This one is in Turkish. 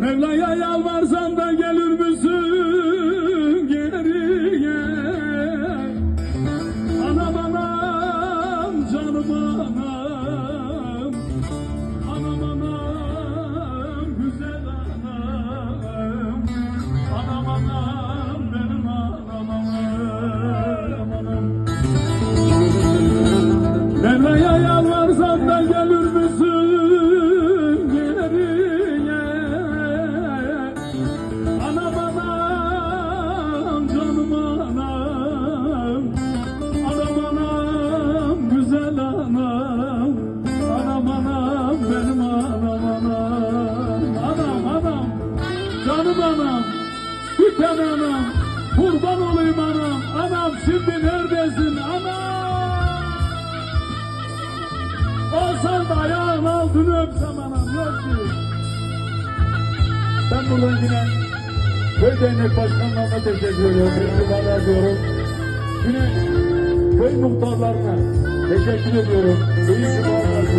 Mevla'ya yalvarsam da gelir misin geriye? Anam anam canım anam Anam anam güzel anam Anam anam benim anam anam, anam. Mevla'ya yalvarsam da gelir misin Biten anam kurban olayım anam Anam şimdi neredesin anam Olsan da ayağın altını öpsem anam yok ki. Ben buradan yine köy dernek başkanlarına teşekkür ediyorum. İltifatlar ediyorum. Yine köy muhtarlarına teşekkür ediyorum. İyi ki.